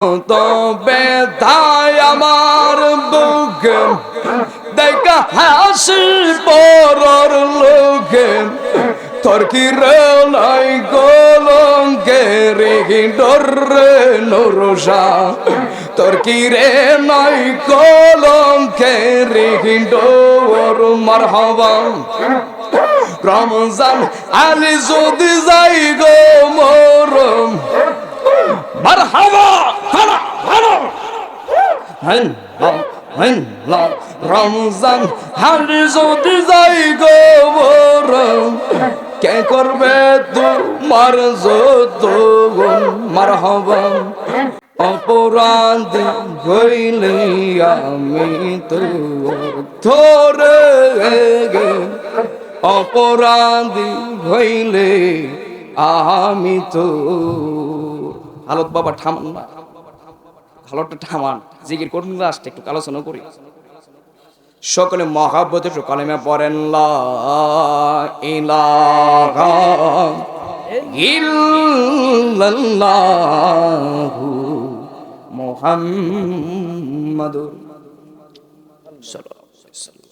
তবে তাই আমার বুকে দেখা হাসি পরর লোকে। তোর কি রে নাই কলঙ্কে রে ডরে নরসা? তোর কি রে নাই কলঙ্কে রে ডর মারহাবা? রমজান আলি যদি যাই গো মরম, মারহাবা! হানা রমজান হালি যদি যাই গো মরম কে করবে তোমার যত গুণ মারহাবা? অপরাধ হইলে আমি তো ধরে অপরাধী হইলে আমি তো হালত বাবা, থামান না। হালতটা থামান জিকির করুন লাস্ট একটু আলোচনা করি। সকলে মহাব্বত একটু কলেমে পড়েন ইল্লাল্লাহু মুহাম্মাদুর সাল্লাল্লাহু